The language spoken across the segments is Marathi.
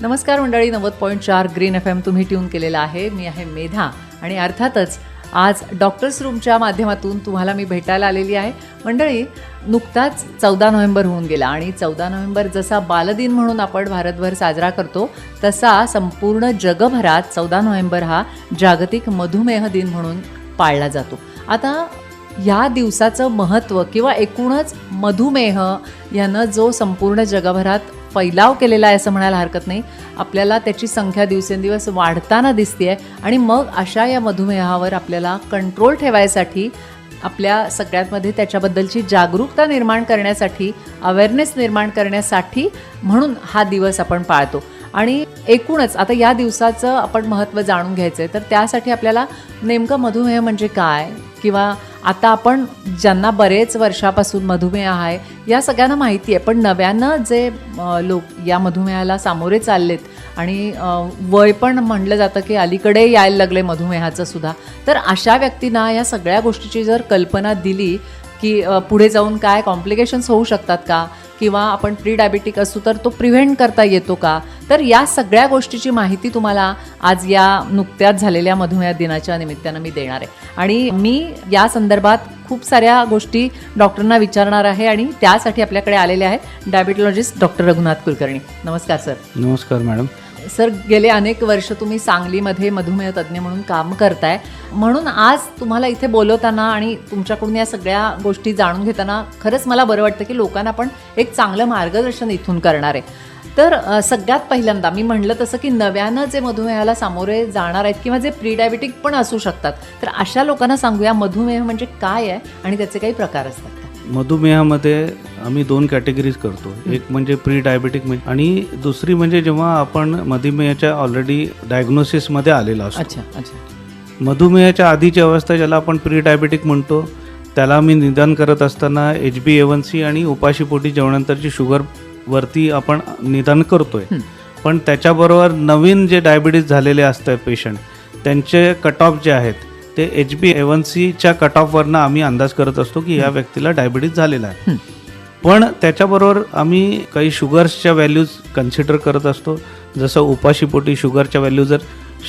नमस्कार मंडळी नव्वद पॉईंट चार ग्रीन एफ एम तुम्ही ट्यून केलेला आहे. मी आहे मेधा आणि अर्थातच आज डॉक्टर्स रूमच्या माध्यमातून तुम्हाला मी भेटायला आलेली आहे. मंडळी नुकताच चौदा नोव्हेंबर होऊन गेला आणि चौदा नोव्हेंबर जसा बालदिन म्हणून आपण भारतभर साजरा करतो तसा संपूर्ण जगभरात चौदा नोव्हेंबर हा जागतिक मधुमेह दिन म्हणून पाळला जातो. आता या दिवसाचं महत्त्व किंवा एकूणच मधुमेह यानं जो संपूर्ण जगभरात फैलाव केलेला आहे असं म्हणायला हरकत नाही. आपल्याला त्याची संख्या दिवसेंदिवस वाढताना दिसते आहे आणि मग अशा या मधुमेहावर आपल्याला कंट्रोल ठेवायसाठी आपल्या सगळ्यांमध्ये त्याच्याबद्दलची जागरूकता निर्माण करण्यासाठी अवेअरनेस निर्माण करण्यासाठी म्हणून हा दिवस आपण पाळतो. आणि एकूणच आता या दिवसाचं आपण महत्त्व जाणून घ्यायचं आहे तर त्यासाठी आपल्याला नेमकं मधुमेह म्हणजे काय? किंवा आता आपण ज्यांना बरेच वर्षापासून मधुमेह आहे या सगळ्यांना माहिती आहे पण नव्यानं जे लोक या मधुमेहाला सामोरे चाललेत आणि वय पण म्हणलं जातं की अलीकडे यायला लागले मधुमेहाचं सुद्धा. तर अशा व्यक्तींना या सगळ्या गोष्टीची जर कल्पना दिली की पुढे जाऊन काय कॉम्प्लिकेशन्स होऊ शकतात का? किंवा आपण प्री डायबेटिक असू तर तो प्रिव्हेंट करता येतो का? तर या सगळ्या गोष्टीची माहिती तुम्हाला आज या नुकत्याच झालेल्या मधुमेह दिनाच्या निमित्तानं मी देणार आहे. आणि मी या संदर्भात खूप साऱ्या गोष्टी डॉक्टरांना विचारणार आहे आणि त्यासाठी आपल्याकडे आलेले आहेत डायबिटॉलॉजिस्ट डॉक्टर रघुनाथ कुलकर्णी. नमस्कार सर. नमस्कार मॅडम. सर गेले अनेक वर्ष तुम्ही सांगलीमध्ये मधुमेह तज्ज्ञ म्हणून काम करताय. म्हणून आज तुम्हाला इथे बोलवताना आणि तुमच्याकडून या सगळ्या गोष्टी जाणून घेताना खरंच मला बरं वाटतं की लोकांना पण एक चांगलं मार्गदर्शन इथून करणार आहे. तर सगळ्यात पहिल्यांदा मी म्हणलं तसं की नव्यानं जे मधुमेहाला सामोरे जाणार आहेत किंवा जे प्रीडायबिटिक पण असू शकतात तर अशा लोकांना सांगूया मधुमेह म्हणजे काय आहे आणि त्याचे काही प्रकार असतात. मधुमेहामध्ये आम्ही दोन कॅटेगरीज करतो. एक म्हणजे प्री डायबेटिक म्हणजे आणि दुसरी म्हणजे जेव्हा आपण मधुमेहाच्या ऑलरेडी डायग्नोसिसमध्ये आलेला असतो. अच्छा अच्छा. मधुमेहाच्या आधीची अवस्था ज्याला आपण प्री डायबेटिक म्हणतो त्याला मी निदान करत असताना एच बी एवन सी आणि उपाशीपोटी जेवणानंतरची शुगर वरती आपण निदान करतोय. पण त्याच्याबरोबर नवीन जे डायबिटीज झालेले असतात पेशंट त्यांचे कट ऑफ जे आहेत ते एच बी एवन सीच्या कट ऑफवरनं आम्ही अंदाज करत असतो की या व्यक्तीला डायबिटीज झालेला आहे. पण त्याच्याबरोबर आम्ही काही शुगर्सच्या व्हॅल्यूज कन्सिडर करत असतो. जसं उपाशीपोटी शुगरच्या व्हॅल्यू जर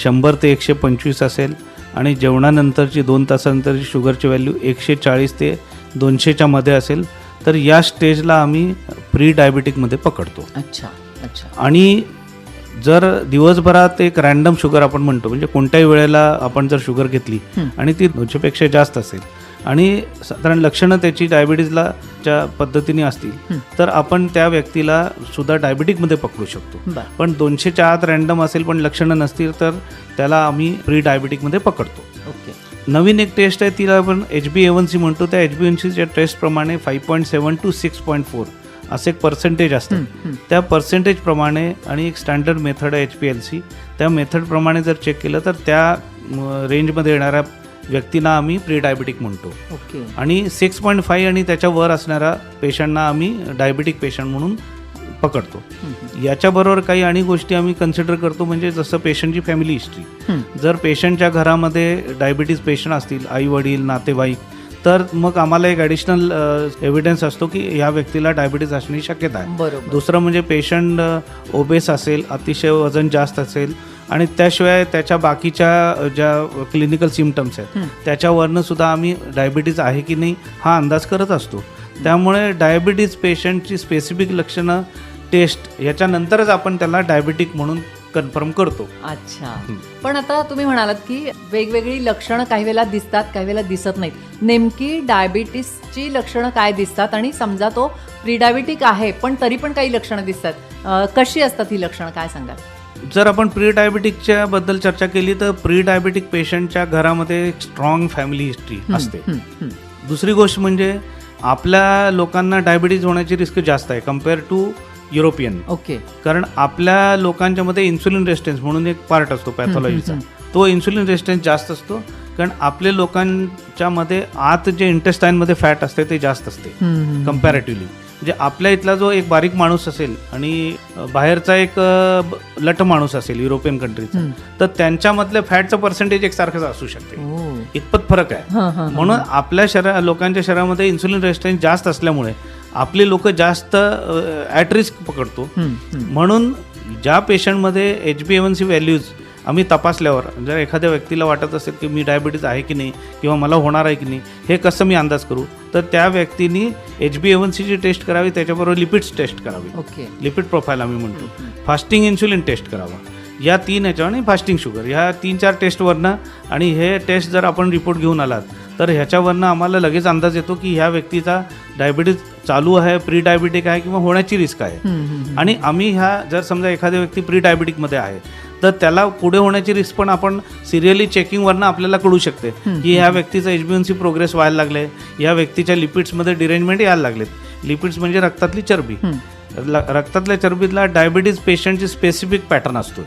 शंभर ते एकशे पंचवीस असेल आणि जेवणानंतरची दोन तासानंतरची शुगरची व्हॅल्यू एकशे चाळीस ते दोनशेच्या मध्ये असेल तर या स्टेजला आम्ही प्री डायबिटिकमध्ये पकडतो. अच्छा अच्छा. आणि जर दिवसभरात एक रॅन्डम शुगर आपण म्हणतो म्हणजे कोणत्याही वेळेला आपण जर शुगर घेतली. आणि ती दोनशेपेक्षा जास्त असेल आणि साधारण लक्षणं त्याची डायबिटीजला च्या पद्धतीने असतील. तर आपण त्या व्यक्तीला सुद्धा डायबिटिकमध्ये पकडू शकतो. पण दोनशेच्या आत रॅन्डम असेल पण लक्षणं नसतील तर त्याला आम्ही प्री डायबिटिकमध्ये पकडतो. ओके. नवीन एक टेस्ट आहे तिला आपण एच बी एवन सी म्हणतो. त्या एच बी एन सीच्या टेस्टप्रमाणे five point seven two six point four असे एक पर्सेंटेज असतं. त्या पर्सेंटेजप्रमाणे आणि एक स्टँडर्ड मेथड आहे एच पी एल सी त्या मेथडप्रमाणे जर चेक केलं तर त्या रेंजमध्ये येणाऱ्या व्यक्तींना आम्ही प्री डायबिटिक म्हणतो ओके आणि सिक्स पॉईंट फाईव्ह आणि त्याच्या वर असणाऱ्या पेशंटना आम्ही डायबिटिक पेशंट म्हणून पकडतो. याच्याबरोबर काही आणि गोष्टी आम्ही कन्सिडर करतो म्हणजे जसं पेशंटची फॅमिली हिस्ट्री. जर पेशंटच्या घरामध्ये डायबिटीज पेशंट असतील आई वडील नातेवाईक तर मग आम्हाला एक ॲडिशनल एव्हिडन्स असतो की ह्या व्यक्तीला डायबिटीज असण्याची शक्यता आहे. बरोबर. दुसरं म्हणजे पेशंट ओबेस असेल अतिशय वजन जास्त असेल आणि त्याशिवाय त्याच्या बाकीच्या ज्या क्लिनिकल सिमटम्स आहेत. त्याच्यावरनं सुद्धा आम्ही डायबिटीज आहे की नाही हा अंदाज करत असतो. त्यामुळे डायबिटीज पेशंटची स्पेसिफिक लक्षणं टेस्ट याच्यानंतरच आपण त्याला डायबिटिक म्हणून कन्फर्म करतो. अच्छा. पण आता तुम्ही म्हणालात की वेगवेगळी लक्षणं काही वेळेला दिसतात काही वेळेला दिसत नाहीत. नेमकी डायबिटीसची लक्षणं काय दिसतात? आणि समजा तो प्री डायबिटिक आहे पण तरी पण काही लक्षणं दिसतात. कशी असतात ही लक्षणं? काय सांगाल? जर आपण प्री डायबिटिकच्या बद्दल चर्चा केली तर प्री डायबिटिक पेशंटच्या घरामध्ये स्ट्रॉंग फॅमिली हिस्ट्री असते. दुसरी गोष्ट म्हणजे आपल्या लोकांना डायबिटीज होण्याची रिस्क जास्त आहे. Compare to European. ओके. कारण आपल्या लोकांच्या मध्ये इन्सुलिन रेस्टन्स म्हणून एक पार्ट असतो पॅथॉलॉजीचा तो इन्सुलिन रेस्टन्स जास्त असतो. कारण आपल्या लोकांच्या मध्ये आत जे इंटेस्टाईनमध्ये फॅट असते ते जास्त असते. हं, हं. कम्पॅरेटिव्हली म्हणजे आपल्या इथला जो एक बारीक माणूस असेल आणि बाहेरचा एक लठ माणूस असेल युरोपियन कंट्रीचा हं. तर त्यांच्यामधलं फॅटचं पर्सेंटेज एकसारखंच असू शकते. ओ. इतपत फरक आहे. हं, हं, हं. म्हणून आपल्या शरीर लोकांच्या शरीरामध्ये इन्सुलिन रेस्टन्स जास्त असल्यामुळे आपले लोक जास्त ॲट रिस्क पकडतो. म्हणून ज्या पेशंटमध्ये H B A one C values आम्ही तपासल्यावर जर एखाद्या व्यक्तीला वाटत असेल की मी डायबिटीज आहे की नाही किंवा मला होणार आहे की नाही हे कसं मी अंदाज करू तर त्या व्यक्तीने एच बी एवन सीची टेस्ट करावी त्याच्याबरोबर लिपिड्स टेस्ट करावी. ओके. लिपिड प्रोफाईल आम्ही म्हणतो. फास्टिंग इन्सुलिन टेस्ट करावा. या तीन ह्याच्यावर आणि फास्टिंग शुगर ह्या तीन चार टेस्टवरनं आणि हे टेस्ट जर आपण रिपोर्ट घेऊन आलात तर ह्याच्यावरनं आम्हाला लगेच अंदाज येतो की ह्या व्यक्तीचा डायबिटीज चालू आहे प्री डायबिटिक आहे किंवा होण्याची रिस्क आहे. आणि आम्ही ह्या जर समजा एखादी व्यक्ती प्री डायबिटिकमध्ये आहे तर त्याला पुढे होण्याची रिस्क पण आपण सिरियली चेकिंगवरनं आपल्याला कळू शकते की ह्या व्यक्तीचा H B N C progress व्हायला लागले या व्यक्तीच्या लिपिड्समध्ये डिरेंजमेंट यायला लागलेत. लिपिड्स म्हणजे रक्तातली चरबी. रक्तातल्या चरबीतला डायबिटीज पेशंटची स्पेसिफिक पॅटर्न असतो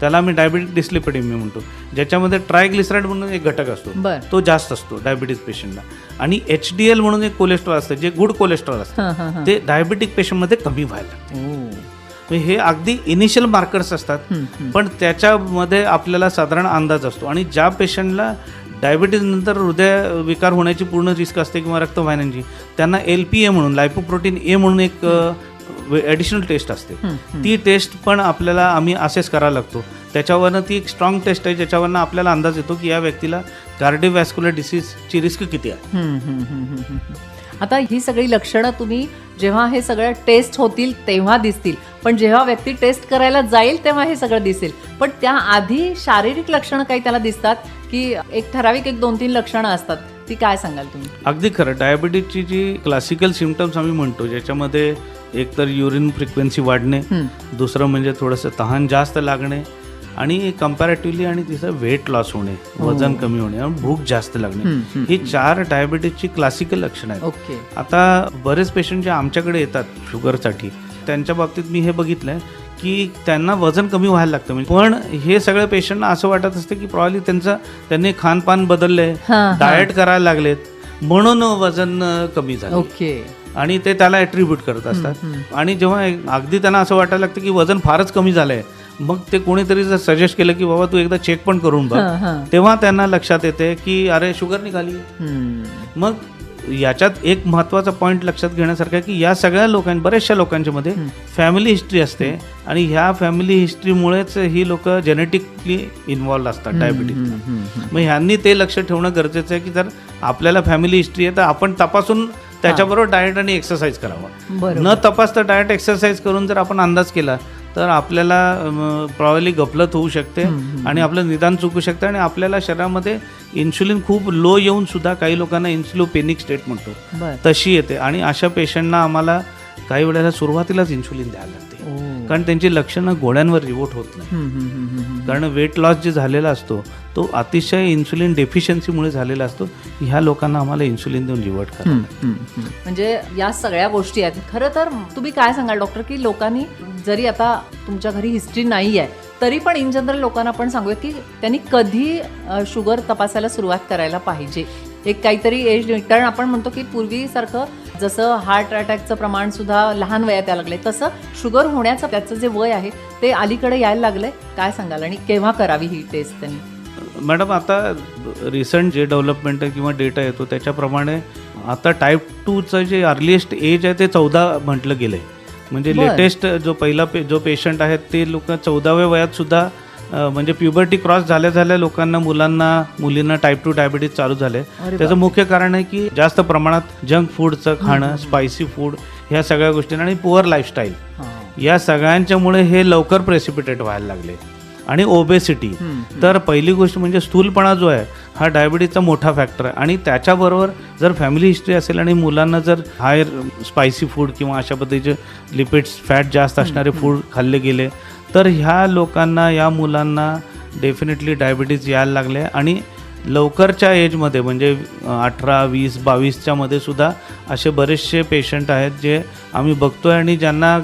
त्याला आम्ही डायबिटिक डिस्लिपिडेमी म्हणतो. ज्याच्यामध्ये ट्रायग्लिसराईड म्हणून एक घटक असतो. तो जास्त असतो डायबिटीज पेशंटला आणि एच डी एल म्हणून एक कोलेस्ट्रॉल असतं जे गुड कोलेस्ट्रॉल असतं. ते डायबिटिक पेशंटमध्ये कमी व्हायला हे अगदी इनिशियल मार्कर्स असतात. पण त्याच्यामध्ये आपल्याला साधारण अंदाज असतो. आणि ज्या पेशंटला डायबिटीज नंतर हृदय विकार होण्याची पूर्ण रिस्क असते किंवा रक्तवाहिन्यांची त्यांना एल पी ए म्हणून लायपोप्रोटीन ए म्हणून एक ॲडिशनल टेस्ट असते. ती टेस्ट पण आपल्याला आम्ही असेस करायला लागतो. त्याच्यावरनं ती एक स्ट्रॉंग टेस्ट आहे ज्याच्यावरनं आपल्याला अंदाज येतो की या व्यक्तीला कार्डिओवॅस्क्युलर डिसीजची रिस्क किती आहे. आता ही सगळी लक्षणं तुम्ही जेव्हा हे सगळं टेस्ट होतील तेव्हा दिसतील. पण जेव्हा व्यक्ती टेस्ट करायला जाईल तेव्हा हे सगळं दिसेल. पण त्याआधी शारीरिक लक्षणं काही त्याला दिसतात की एक ठराविक एक दोन तीन लक्षणं असतात. ती काय सांगाल तुम्ही? अगदी खरं. डायबिटीजची जी क्लासिकल सिमटम्स आम्ही म्हणतो ज्याच्यामध्ये एक तर युरिन फ्रिक्वेन्सी वाढणे. दुसरं म्हणजे थोडंसं तहान जास्त लागणे आणि कम्पॅरेटिव्हली आणि तिचं वेट लॉस होणे वजन कमी होणे आणि भूक जास्त लागणे. ही चार डायबिटीजची क्लासिकल लक्षणं आहेत. ओके. आता बरेच पेशंट जे आमच्याकडे येतात शुगरसाठी त्यांच्या बाबतीत मी हे बघितलंय की त्यांना वजन कमी व्हायला लागतं. म्हणजे पण हे सगळे पेशंटना असं वाटत असतं की प्रॉब्ली त्यांचं त्यांनी खानपान बदललंय हा, हा. डाएट करायला लागलेत म्हणून वजन कमी झालं ओके. आणि ते त्याला ॲट्रीब्यूट करत असतात आणि जेव्हा अगदी त्यांना असं वाटायला लागतं की वजन फारच कमी झालंय मग ते कोणीतरी जर सजेस्ट केलं की बाबा तू एकदा चेक पण करून बघ. तेव्हा त्यांना लक्षात येते की अरे शुगर निघाली. मग याच्यात एक महत्त्वाचा पॉईंट लक्षात घेण्यासारखा आहे की या सगळ्या लोकां बऱ्याचशा लोकांच्या मध्ये फॅमिली हिस्ट्री असते आणि ह्या फॅमिली हिस्ट्रीमुळेच ही लोक जेनेटिकली इन्व्हॉल्व असतात डायबिटीज. मग ह्यांनी ते लक्ष ठेवणं गरजेचं आहे की जर आपल्याला फॅमिली हिस्ट्री आहे तर आपण तपासून त्याच्याबरोबर डाएट आणि एक्सरसाइज करावा. न तपासता डाएट एक्सरसाइज करून जर आपण अंदाज केला तर आपल्याला प्रॉब्ली गफलत होऊ शकते आणि आपलं निदान चुकू शकतं आणि आपल्याला शरीरामध्ये इन्सुलिन खूप लो येऊन सुद्धा काही लोकांना इन्सुलोपेनिक स्टेट म्हणतो. तशी येते आणि अशा पेशंटना आम्हाला काही वेळेला सुरुवातीलाच इन्सुलिन द्यायला लागते. कारण त्यांची लक्षणं गोळ्यांवर रिवोट होत नाही. कारण वेट लॉस जे झालेला असतो तो अतिशय इन्सुलिन डेफिशियन्सीमुळे झालेला असतो. ह्या लोकांना आम्हाला इन्सुलिन देऊन रिवर्ट करा. हम्म, हम्म, हम्म. म्हणजे या सगळ्या गोष्टी आहेत. खरं तर तुम्ही काय सांगाल डॉक्टर की लोकांनी जरी आता तुमच्या घरी हिस्ट्री नाही आहे तरी पण इन जनरल लोकांना आपण सांगूया की त्यांनी कधी शुगर तपासायला सुरुवात करायला पाहिजे. एक काहीतरी एज कारण आपण म्हणतो की पूर्वीसारखं जसं हार्ट अटॅकचं प्रमाण सुद्धा लहान वयात यायला लागलंय तसं शुगर होण्याचं त्याचं जे वय आहे ते अलीकडे यायला लागलंय. काय सांगाल आणि केव्हा करावी ही टेस्ट त्यांनी? मॅडम आता रिसंट जे डेव्हलपमेंट किंवा डेटा येतो त्याच्याप्रमाणे आता टाईप टूचं जे अर्लिएस्ट एज आहे ते चौदा म्हटलं गेलं आहे म्हणजे. लेटेस्ट जो पहिला पे जो पेशंट आहेत ते लोक चौदाव्या वयात सुद्धा म्हणजे प्युबर्टी क्रॉस झाल्या झाल्या लोकांना मुलांना मुलींना टाईप टू डायबिटीज चालू झाले. त्याचं मुख्य कारण आहे की जास्त प्रमाणात जंक फूडचं खाणं स्पायसी फूड ह्या सगळ्या गोष्टींना आणि पुअर लाईफस्टाईल. या सगळ्यांच्यामुळे हे लवकर प्रेसिपिटेट व्हायला लागले. आणि ओबेसिटी तर पहिली गोष्ट म्हणजे स्थूलपणा जो आहे हा डायबिटीजचा मोठा फॅक्टर आहे. आणि त्याच्याबरोबर जर फॅमिली हिस्ट्री असेल आणि मुलांना जर हायर स्पायसी फूड किंवा अशा पद्धतीचे लिपिड्स फॅट जास्त असणारे फूड खाल्ले गेले तर ह्या लोकांना या मुलांना डेफिनेटली डायबिटीज यायला लागले आणि लवकरच्या एजमध्ये म्हणजे अठरा वीस बावीसच्या मध्ये सुद्धा असे बरेचसे पेशंट आहेत जे आम्ही बघतोय आणि ज्यांना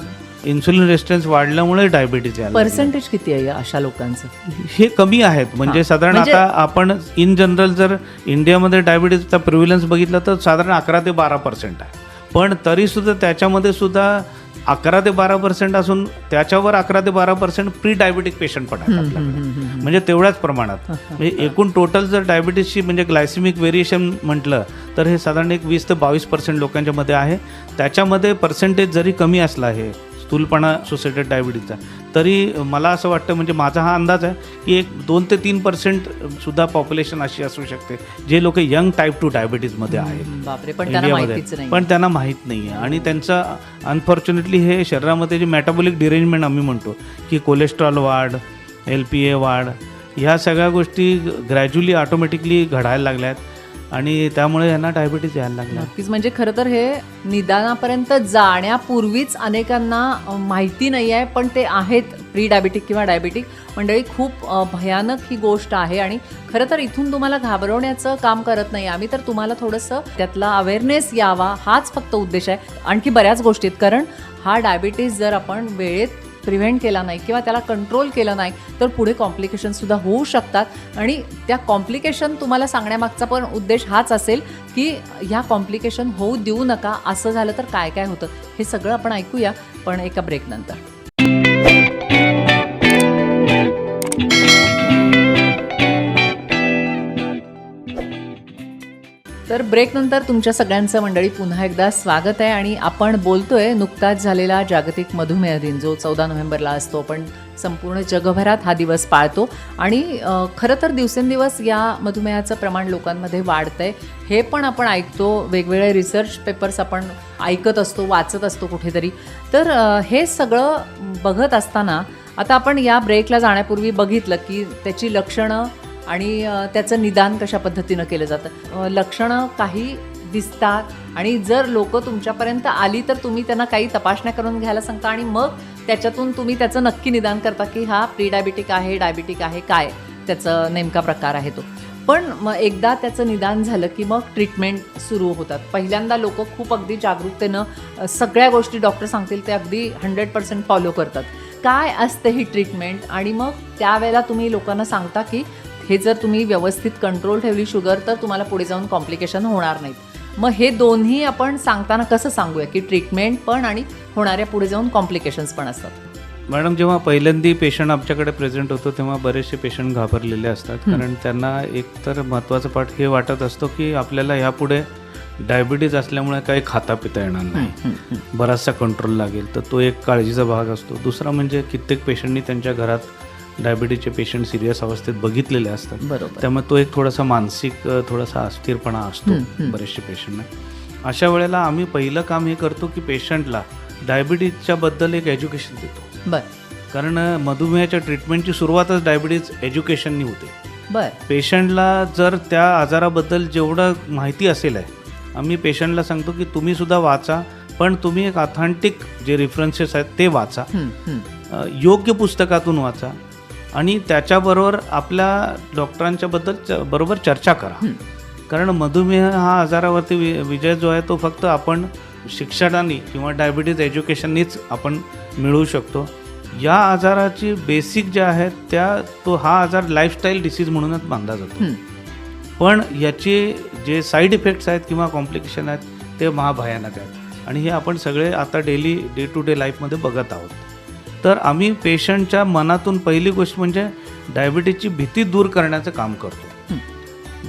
इन्सुलिन रेसिस्टन्स वाढल्यामुळे डायबिटीज यायला. पर्सेंटेज किती आहे या अशा लोकांचं हे कमी आहेत म्हणजे. साधारण म्हणजे- आता आपण इन जनरल जर इंडियामध्ये डायबिटीजचा प्रिव्हिलन्स बघितला तर साधारण अकरा ते बारा पर्सेंट आहे पण तरी सुद्धा त्याच्यामध्ये सुद्धा अकरा ते बारा पर्सेंट असून त्याच्यावर अकरा ते बारा पर्सेंट प्री डायबेटिक पेशंट पण आहेत आपल्याकडे म्हणजे तेवढ्याच प्रमाणात. म्हणजे एकूण टोटल जर डायबिटीसची म्हणजे ग्लायसेमिक व्हेरिएशन म्हटलं तर हे साधारण एक वीस ते बावीस पर्सेंट लोकांच्या मध्ये आहे. त्याच्यामध्ये पर्सेंटेज जरी कमी असला आहे स्थूलपणा सोसायटेड डायबिटीजचा तरी मला असं वाटतं म्हणजे माझा हा अंदाज आहे की एक दोन ते तीन पर्सेंट सुद्धा पॉप्युलेशन अशी असू शकते जे लोक यंग टाईप टू डायबिटीजमध्ये आहेत. इंडियामध्ये पण त्यांना माहीत नाही आहे आणि त्यांचं अनफॉर्च्युनेटली हे शरीरामध्ये जे मेटाबॉलिक डिरेंजमेंट आम्ही म्हणतो की कोलेस्ट्रॉल वाढ एल पी ए वाढ ह्या सगळ्या गोष्टी ग्रॅज्युअली ऑटोमॅटिकली घडायला लागल्या आहेत आणि त्यामुळे यांना डायबिटीज यायला लागला. नक्कीच. म्हणजे खरं तर हे निदानापर्यंत जाण्यापूर्वीच अनेकांना माहिती नाही आहे पण ते आहेत प्री डायबिटिक किंवा डायबिटिक मंडळी खूप भयानक ही गोष्ट आहे आणि खरं तर इथून तुम्हाला घाबरवण्याचं काम करत नाही आम्ही तर तुम्हाला थोडंसं त्यातला अवेअरनेस यावा. हाच फक्त उद्देश आहे. आणखी बऱ्याच गोष्टी आहेत. कारण हा डायबिटीस जर आपण वेळेत प्रिव्हेंट केला नाही किंवा त्याला कंट्रोल केलं नाही तर पुढे कॉम्प्लिकेशनसुद्धा होऊ शकतात. आणि त्या कॉम्प्लिकेशन तुम्हाला सांगण्यामागचा पण उद्देश हाच असेल की ह्या कॉम्प्लिकेशन होऊ देऊ नका असं झालं तर काय काय होतं? हे सगळं आपण ऐकूया पण एका ब्रेकनंतर तर ब्रेकनंतर तुमच्या सगळ्यांचं मंडळी पुन्हा एकदा स्वागत आहे आणि आपण बोलतोय नुकताच झालेला जागतिक मधुमेह दिन जो चौदा नोव्हेंबरला असतो. आपण संपूर्ण जगभरात हा दिवस पाळतो आणि खरं तर दिवसेंदिवस या मधुमेहाचं प्रमाण लोकांमध्ये वाढतं आहे हे पण आपण ऐकतो वेगवेगळे रिसर्च पेपर्स आपण ऐकत असतो वाचत असतो कुठेतरी. तर हे सगळं बघत असताना आता आपण या ब्रेकला जाण्यापूर्वी बघितलं की त्याची लक्षणं आणि त्याचं निदान कशा पद्धतीनं केलं जातं? लक्षणं काही दिसतात आणि जर लोक तुमच्यापर्यंत आली तर तुम्ही त्यांना काही तपासण्या करून घ्यायला सांगता आणि मग त्याच्यातून तुम्ही त्याचं नक्की निदान करता की हा प्री डायबिटिक आहे डायबिटिक आहे काय त्याचं नेमका प्रकार आहे तो. पण मग एकदा त्याचं निदान झालं की मग ट्रीटमेंट सुरू होतात. पहिल्यांदा लोक खूप अगदी जागरूकतेनं सगळ्या गोष्टी डॉक्टर सांगतील ते अगदी हंड्रेड पर्सेंट फॉलो करतात. काय असते ही ट्रीटमेंट? आणि मग त्यावेळेला तुम्ही लोकांना सांगता की हे जर तुम्ही व्यवस्थित कंट्रोल ठेवली शुगर तर तुम्हाला पुढे जाऊन कॉम्प्लिकेशन होणार नाहीत. मग हे दोन्ही आपण सांगताना कसं सांगूया की ट्रीटमेंट पण आणि होणाऱ्या पुढे जाऊन कॉम्प्लिकेशन्स पण असतात? मॅडम जेव्हा पहिल्यांदी पेशंट आमच्याकडे प्रेझेंट होतो तेव्हा बरेचसे पेशंट घाबरलेले असतात. कारण त्यांना एक तर महत्त्वाचं पाठ हे वाटत असतो की आपल्याला ह्यापुढे डायबिटीज असल्यामुळे काही खाता पिता येणार नाही. बराचसा कंट्रोल लागेल. तर तो एक काळजीचा भाग असतो. दुसरा म्हणजे कित्येक पेशंटनी त्यांच्या घरात डायबिटीजचे पेशंट सिरियस अवस्थेत बघितलेले असतात. बरोबर. त्यामुळे तो एक थोडासा मानसिक थोडासा अस्थिरपणा असतो बरेचसे पेशंटना. अशा वेळेला आम्ही पहिलं काम हे करतो की पेशंटला डायबिटीजच्या बद्दल एक एज्युकेशन देतो. बर. कारण मधुमेहाच्या ट्रीटमेंटची सुरुवातच डायबिटीज एज्युकेशननी होते. बर. पेशंटला जर त्या आजाराबद्दल जेवढं माहिती असेल आहे आम्ही पेशंटला सांगतो की तुम्ही सुद्धा वाचा पण तुम्ही एक ऑथेंटिक जे रेफरन्सेस आहेत ते वाचा. योग्य पुस्तकातून वाचा. आणि त्याच्याबरोबर आपल्या डॉक्टरांच्या बद्दल च- बरोबर चर्चा करा. कारण मधुमेह हा आजारावरती वि विजय जो आहे तो फक्त आपण शिक्षणाने किंवा डायबिटीज एज्युकेशननीच आपण मिळवू शकतो. या आजाराची बेसिक ज्या आहेत त्या तो हा आजार लाईफस्टाईल डिसीज म्हणूनच बांधला जातो. पण याचे जे साईड इफेक्ट्स आहेत किंवा कॉम्प्लिकेशन आहेत ते महाभयानक आहेत. आणि हे आपण सगळे आता डेली डे टू डे लाईफमध्ये बघत आहोत. तर आम्ही पेशंटच्या मनातून पहिली गोष्ट म्हणजे डायबिटीजची भीती दूर करण्याचं काम करतो.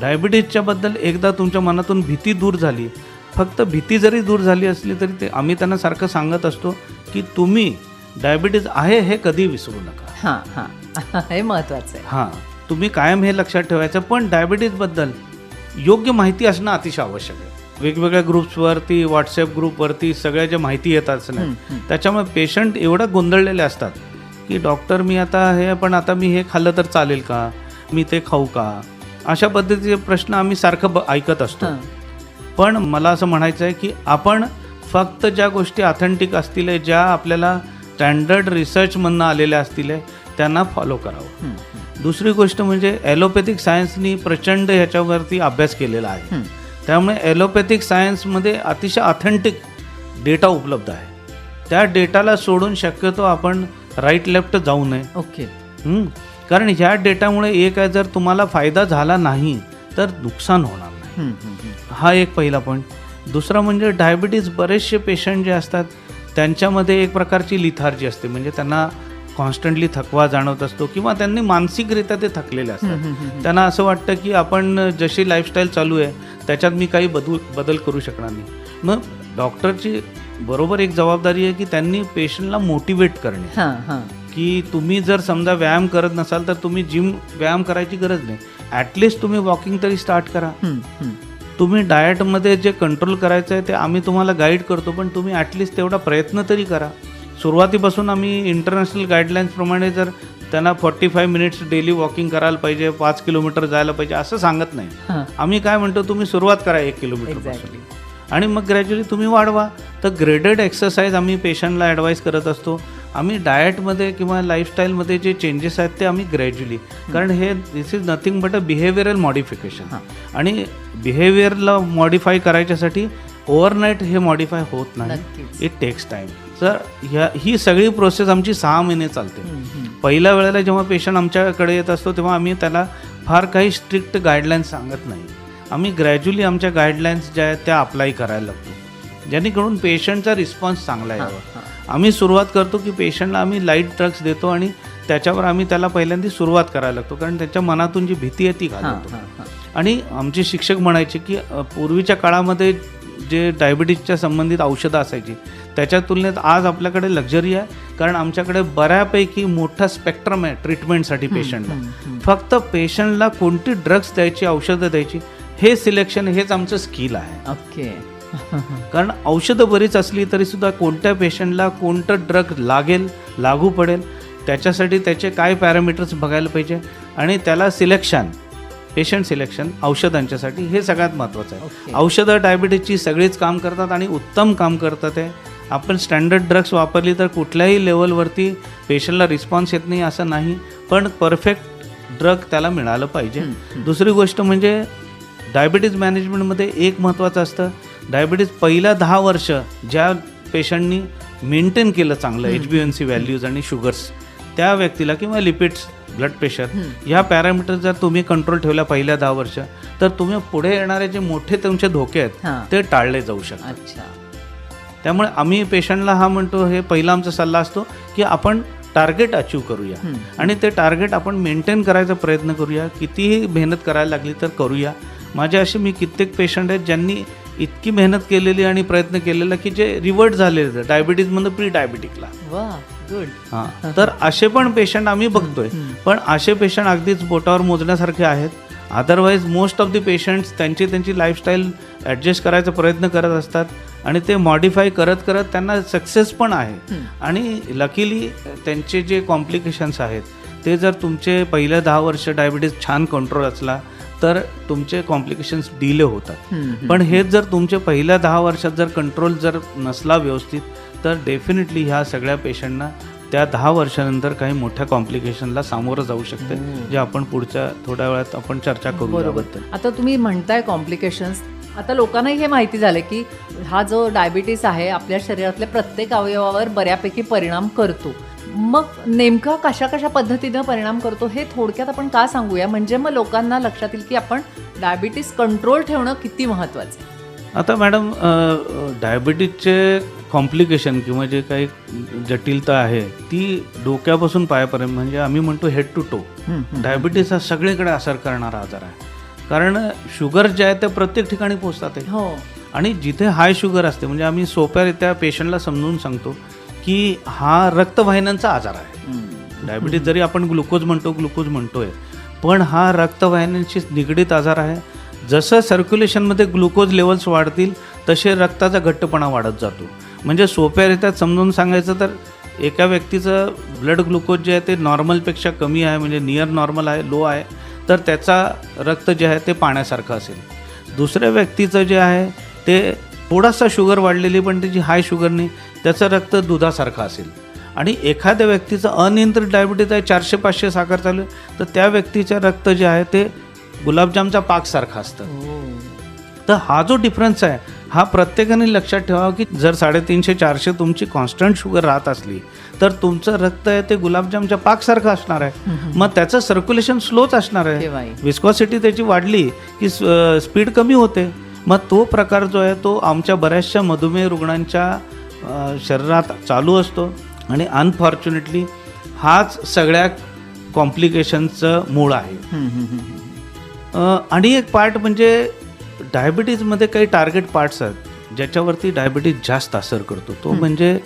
डायबिटीजच्या बद्दल एकदा तुमच्या मनातून भीती दूर झाली फक्त भीती जरी दूर झाली असली तरी ते आम्ही त्यांना सारखं सांगत असतो की तुम्ही डायबिटीज आहे हे कधी विसरू नका. हां हां. हे महत्वाचं आहे. हां तुम्ही कायम हे लक्षात ठेवायचं पण डायबिटीजबद्दल योग्य माहिती असणं अतिशय आवश्यक आहे. वेगवेगळ्या ग्रुप्सवरती व्हॉट्सअप ग्रुपवरती सगळ्या ज्या माहिती येतात नाही त्याच्यामुळे पेशंट एवढं गोंधळलेले असतात की डॉक्टर मी आता हे पण आता मी हे खाल्लं तर चालेल का? मी ते खाऊ का? अशा पद्धतीचे प्रश्न आम्ही सारखं ब ऐकत असतो. पण मला असं म्हणायचं आहे की आपण फक्त ज्या गोष्टी ऑथेंटिक असतील ज्या आपल्याला स्टँडर्ड रिसर्चमधनं आलेल्या असतील त्यांना फॉलो करावं. दुसरी गोष्ट म्हणजे ॲलोपॅथिक सायन्सनी प्रचंड ह्याच्यावरती अभ्यास केलेला आहे. त्यामुळे ॲलोपॅथिक सायन्समध्ये अतिशय ऑथेंटिक डेटा उपलब्ध आहे. त्या डेटाला सोडून शक्यतो आपण राईट लेफ्ट जाऊ नये. ओके? कारण ह्या डेटामुळे एक आहे जर तुम्हाला फायदा झाला नाही तर नुकसान होणार नाही. हा एक पहिला पॉईंट दुसरा म्हणजे डायबिटीज बरेचसे पेशंट जे असतात त्यांच्यामध्ये एक प्रकारची लिथार्जी असते. म्हणजे त्यांना कॉन्स्टंटली थकवा जाणवत असतो किंवा त्यांनी मानसिकरित्या ते थकलेले असतात. त्यांना असं वाटतं की आपण जशी लाईफस्टाईल चालू आहे त्याच्यात मी काही बदल बदल करू शकणार नाही. मग डॉक्टरची बरोबर एक जबाबदारी आहे की त्यांनी पेशंटला मोटिवेट करणे. की तुम्ही जर समजा व्यायाम करत नसाल तर तुम्ही जिम व्यायाम करायची गरज नाही. ॲटलिस्ट तुम्ही वॉकिंग तरी स्टार्ट करा. तुम्ही डाएटमध्ये जे कंट्रोल करायचं आहे ते आम्ही तुम्हाला गाईड करतो पण तुम्ही ॲटलिस्ट तेवढा प्रयत्न तरी करा. सुरुवातीपासून आम्ही इंटरनॅशनल गाईडलाईन्सप्रमाणे जर त्यांना forty five minutes daily walking करायला पाहिजे पाच किलोमीटर जायला पाहिजे असं सांगत नाही. आम्ही काय म्हणतो तुम्ही सुरुवात करा एक किलोमीटरपासून एक्झॅक्टली आणि मग ग्रॅज्युअली तुम्ही वाढवा. तर ग्रेडेड एक्सरसाइज आम्ही पेशंटला ॲडवाईस करत असतो. आम्ही डाएटमध्ये किंवा लाईफस्टाईलमध्ये जे चेंजेस आहेत ते आम्ही ग्रॅज्युअली कारण हे this is nothing but a behavioural modification. आणि बिहेवियरला मॉडिफाय करायच्यासाठी ओव्हरनाईट हे मॉडिफाय होत नाही. इट टेक्स टाईम तर ह्या ही सगळी प्रोसेस आमची सहा महिने चालते. पहिल्या वेळेला जेव्हा पेशंट आमच्याकडे येत असतो तेव्हा आम्ही त्याला फार काही स्ट्रिक्ट गाईडलाईन्स सांगत नाही आम्ही ग्रॅज्युअली आमच्या गाईडलाईन्स ज्या आहेत त्या अप्लाय करायला लागतो जेणेकरून पेशंटचा रिस्पॉन्स चांगला यावा. आम्ही सुरुवात करतो की पेशंटला आम्ही लाइट ड्रग्स देतो आणि त्याच्यावर आम्ही त्याला पहिल्यांदा सुरुवात करायला लागतो कारण त्याच्या मनातून जी भीती आहे ती घालवतो हां. आणि आमचे शिक्षक म्हणायचे की पूर्वीच्या काळामध्ये जे डायबिटीजच्या संबंधित औषधं असायची त्याच्या तुलनेत आज आपल्याकडे लक्झरी आहे कारण आमच्याकडे बऱ्यापैकी मोठा स्पेक्ट्रम आहे ट्रीटमेंटसाठी पेशंटला. फक्त पेशंटला कोणती ड्रग्स द्यायची औषधं द्यायची हे सिलेक्शन हेच आमचं स्किल आहे. ओके कारण औषधं बरीच असली तरी सुद्धा कोणत्या पेशंटला कोणतं ड्रग लागेल लागू पडेल त्याच्यासाठी त्याचे काय पॅरामीटर्स बघायला पाहिजे आणि त्याला सिलेक्शन पेशंट सिलेक्शन औषधांच्यासाठी हे सगळ्यात महत्त्वाचं आहे. औषधं डायबिटीजची सगळीच काम करतात आणि उत्तम काम करतात आहे आपण स्टँडर्ड ड्रग्स वापरली तर कुठल्याही लेवलवरती पेशंटला रिस्पॉन्स येत नाही असं नाही पण परफेक्ट ड्रग त्याला मिळालं पाहिजे. दुसरी गोष्ट म्हणजे डायबिटीज मॅनेजमेंटमध्ये एक महत्त्वाचं असतं. डायबिटीज पहिल्या दहा वर्ष ज्या पेशंटनी मेंटेन केलं चांगलं H B N C values आणि शुगर्स त्या व्यक्तीला किंवा लिपिड्स ब्लड प्रेशर. ह्या पॅरामीटर जर तुम्ही कंट्रोल ठेवल्या पहिल्या दहा वर्ष तर तुम्ही पुढे येणारे जे मोठे तुमचे धोके आहेत ते टाळले जाऊ शकतात. अच्छा. त्यामुळे आम्ही पेशंटला हा म्हणतो हे पहिला आमचा सल्ला असतो की आपण टार्गेट अचीव करूया. आणि ते टार्गेट आपण मेंटेन करायचा प्रयत्न करूया. कितीही मेहनत करायला लागली तर करूया. माझे असे मी कित्येक पेशंट आहेत ज्यांनी इतकी मेहनत केलेली आणि प्रयत्न केलेला की जे रिवर्ट झालेले डायबिटीजमधून प्री डायबिटिकला हां. तर असे पण पेशंट आम्ही बघतोय. पण असे पेशंट अगदीच बोटावर मोजण्यासारखे आहेत. Otherwise most of the patients त्यांची त्यांची लाईफस्टाईल ॲडजस्ट करायचा प्रयत्न करत असतात आणि ते मॉडिफाय करत करत त्यांना सक्सेस पण आहे हं. आणि लकीली त्यांचे जे कॉम्प्लिकेशन्स आहेत ते जर तुमचे पहिल्या दहा वर्ष डायबिटीज छान कंट्रोल असला तर तुमचे कॉम्प्लिकेशन्स डिले होतात हं, हं. पण हेच जर तुमच्या पहिल्या दहा वर्षात जर कंट्रोल जर नसला व्यवस्थित तर डेफिनेटली ह्या सगळ्या पेशंटना त्या दहा वर्षानंतर काही मोठ्या कॉम्प्लिकेशनला सामोरं जाऊ शकते. जे आपण पुढच्या थोड्या वेळात आपण चर्चा करू बरोबर. आता तुम्ही म्हणताय कॉम्प्लिकेशन्स आता लोकांनाही हे माहिती झालं की हा जो डायबिटीस आहे आपल्या शरीरातल्या प्रत्येक अवयवावर बऱ्यापैकी परिणाम करतो. मग नेमका कशा कशा पद्धतीनं परिणाम करतो हे थोडक्यात आपण का सांगूया? म्हणजे मग लोकांना लक्षात येईल की आपण डायबिटीस कंट्रोल ठेवणं किती महत्वाचं आहे. आता मॅडम डायबिटीजचे कॉम्प्लिकेशन किंवा जे काही जटिलता आहे ती डोक्यापासून पायापर्यंत म्हणजे आम्ही म्हणतो हेड टू टो. डायबिटीस हा सगळीकडे असर करणारा आजार आहे. कारण शुगर जे आहे ते प्रत्येक ठिकाणी पोचतात हो. आणि जिथे हाय शुगर असते म्हणजे आम्ही सोप्यारित्या पेशंटला समजून सांगतो की हा रक्तवाहिन्यांचा आजार आहे. डायबिटीज जरी आपण ग्लुकोज म्हणतो ग्लुकोज म्हणतोय पण हा रक्तवाहिन्यांशी निगडीत आजार आहे. जसं सर्क्युलेशनमध्ये ग्लुकोज लेवल्स वाढतील तसे रक्ताचा घट्टपणा वाढत जातो. म्हणजे सोप्यारित्यात समजून सांगायचं तर एका व्यक्तीचं ब्लड ग्लुकोज जे आहे ते नॉर्मलपेक्षा कमी आहे म्हणजे नियर नॉर्मल आहे लो आहे तर त्याचा रक्त जे आहे ते पाण्यासारखं असेल. दुसऱ्या व्यक्तीचं जे आहे ते थोडासा शुगर वाढलेली पण त्याची हाय शुगर नाही त्याचं रक्त दुधासारखं असेल. आणि एखाद्या व्यक्तीचं अनियंत्रित डायबिटीज आहे चारशे पाचशे साखर चालू तर त्या व्यक्तीचं रक्त जे आहे ते गुलाबजामचा पाकसारखं असतं. हो. तर हा जो डिफरन्स आहे हा प्रत्येकाने लक्षात ठेवावा की जर साडेतीनशे चारशे तुमची कॉन्स्टंट शुगर राहत असली तर तुमचं रक्त आहे ते गुलाबजामच्या पाकसारखं असणार आहे. मग त्याचं सर्क्युलेशन स्लोच असणार आहे. विस्कॉसिटी त्याची वाढली की स्पीड कमी होते. मग तो प्रकार जो आहे तो आमच्या बऱ्याचशा मधुमेह रुग्णांच्या शरीरात चालू असतो. आणि अनफॉर्च्युनेटली हाच सगळ्या कॉम्प्लिकेशनचं मूळ आहे. आणि एक पार्ट म्हणजे डायबिटीजमध्ये काही टार्गेट पार्ट्स आहेत ज्याच्यावरती डायबिटीज जास्त असर करतो. तो म्हणजे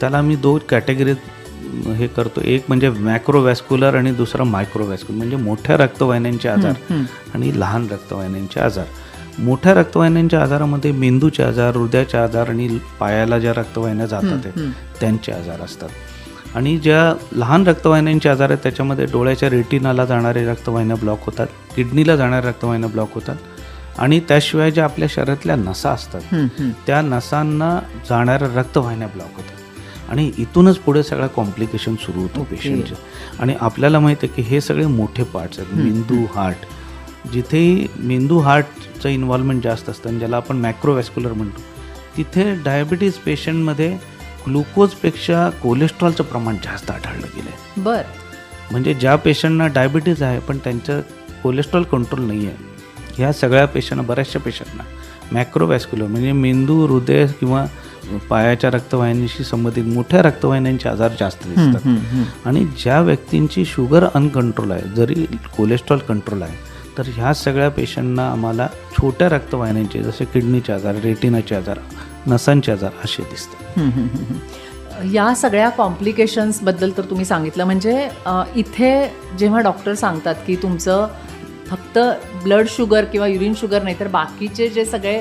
त्याला मी दोन कॅटेगरीत हे करतो. एक म्हणजे मॅक्रोवॅस्क्युलर आणि दुसरा मायक्रोवॅस्क्युलर म्हणजे मोठ्या रक्तवाहिन्यांचे आजार. आणि लहान रक्तवाहिन्यांचे आजार. मोठ्या रक्तवाहिन्यांच्या आजारामध्ये मेंदूचे आजार हृदयाचे आजार आणि पायाला ज्या रक्तवाहिन्या जातात त्यांचे आजार असतात. आणि ज्या लहान रक्तवाहिन्यांचे आजार आहेत त्याच्यामध्ये डोळ्याच्या रेटिनाला जाणारे रक्तवाहिन्या ब्लॉक होतात किडनीला जाणाऱ्या रक्तवाहिन्या ब्लॉक होतात. आणि त्याशिवाय ज्या आपल्या शरीरातल्या नसा असतात. त्या नसांना जाणाऱ्या रक्तवाहिन्या ब्लॉक होतात आणि इथूनच पुढे सगळं कॉम्प्लिकेशन सुरू होतं. पेशंटचे आणि आपल्याला माहिती आहे की हे सगळे मोठे पार्ट्स आहेत. मेंदू हार्ट जिथे मेंदू हार्टचं इन्व्हॉल्वमेंट जास्त असतं आणि ज्याला आपण मॅक्रोवॅस्क्युलर म्हणतो तिथे डायबिटीज पेशंटमध्ये ग्लुकोजपेक्षा कोलेस्ट्रॉलचं प्रमाण जास्त आढळलं गेलं आहे बर. म्हणजे ज्या पेशंटना डायबिटीज आहे पण त्यांचं कोलेस्ट्रॉल कंट्रोल नाही आहे ह्या सगळ्या पेशंटना बऱ्याचशा पेशंटना मॅक्रोवॅस्क्युलर म्हणजे मेंदू हृदय किंवा पायाच्या रक्तवाहिनीशी संबंधित मोठ्या रक्तवाहिन्यांचे आजार जास्त दिसतात. आणि ज्या व्यक्तींची शुगर अनकंट्रोल आहे जरी कोलेस्ट्रॉल कंट्रोल आहे तर ह्या सगळ्या पेशंटना आम्हाला छोट्या रक्तवाहिन्यांचे जसे किडनीचे आजार रेटिनाचे आजार नसांचे आजार असे दिसतात. या सगळ्या कॉम्प्लिकेशन्सबद्दल तर तुम्ही सांगितलं म्हणजे इथे जेव्हा डॉक्टर सांगतात की तुमचं फक्त ब्लड शुगर किंवा युरिन शुगर नाही तर बाकीचे जे सगळे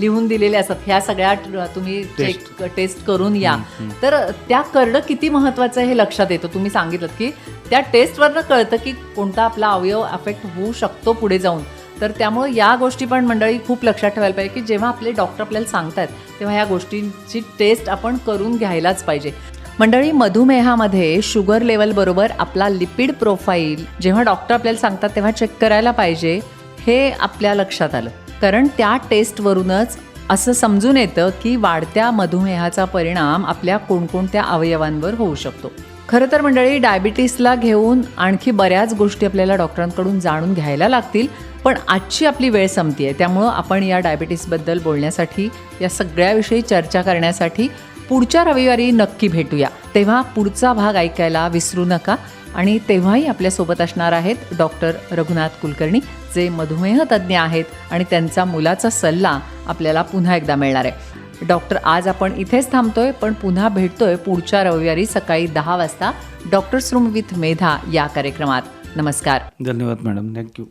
लिहून दिलेले असतात ह्या सगळ्या तुम्ही चेक टेस्ट करून या. तर त्या करणं किती महत्त्वाचं आहे हे लक्षात येतं. तुम्ही सांगितलं की त्या टेस्टवरनं कळतं की कोणता आपला अवयव अफेक्ट होऊ शकतो पुढे जाऊन. तर त्यामुळे या गोष्टी पण मंडळी खूप लक्षात ठेवायला पाहिजे की जेव्हा आपले डॉक्टर आपल्याला सांगतात तेव्हा या गोष्टींची टेस्ट आपण करून घ्यायलाच पाहिजे. मंडळी मधुमेहामध्ये शुगर लेवलबरोबर आपला लिपिड प्रोफाईल जेव्हा डॉक्टर आपल्याला सांगतात तेव्हा चेक करायला पाहिजे हे आपल्या लक्षात आलं. कारण त्या टेस्टवरूनच असं समजून येतं की वाढत्या मधुमेहाचा परिणाम आपल्या कोणकोणत्या अवयवांवर होऊ शकतो. खरं तर मंडळी डायबिटीसला घेऊन आणखी बऱ्याच गोष्टी आपल्याला डॉक्टरांकडून जाणून घ्यायला लागतील पण आजची आपली वेळ संपती आहे त्यामुळं आपण या डायबिटीसबद्दल बोलण्यासाठी या सगळ्याविषयी चर्चा करण्यासाठी पुढच्या रविवारी नक्की भेटूया. तेव्हा पुढचा भाग ऐकायला विसरू नका आणि तेव्हाही आपल्यासोबत असणार आहेत डॉक्टर रघुनाथ कुलकर्णी जे मधुमेह तज्ज्ञ आहेत आणि त्यांचा मुलाचा सल्ला आपल्याला पुन्हा एकदा मिळणार आहे. डॉक्टर आज आपण इथेच थांबतोय पण पुन्हा भेटतोय पुढच्या रविवारी सकाळी दहा वाजता डॉक्टर्स रूम विथ मेधा या कार्यक्रमात. नमस्कार. धन्यवाद मॅडम. थँक्यू.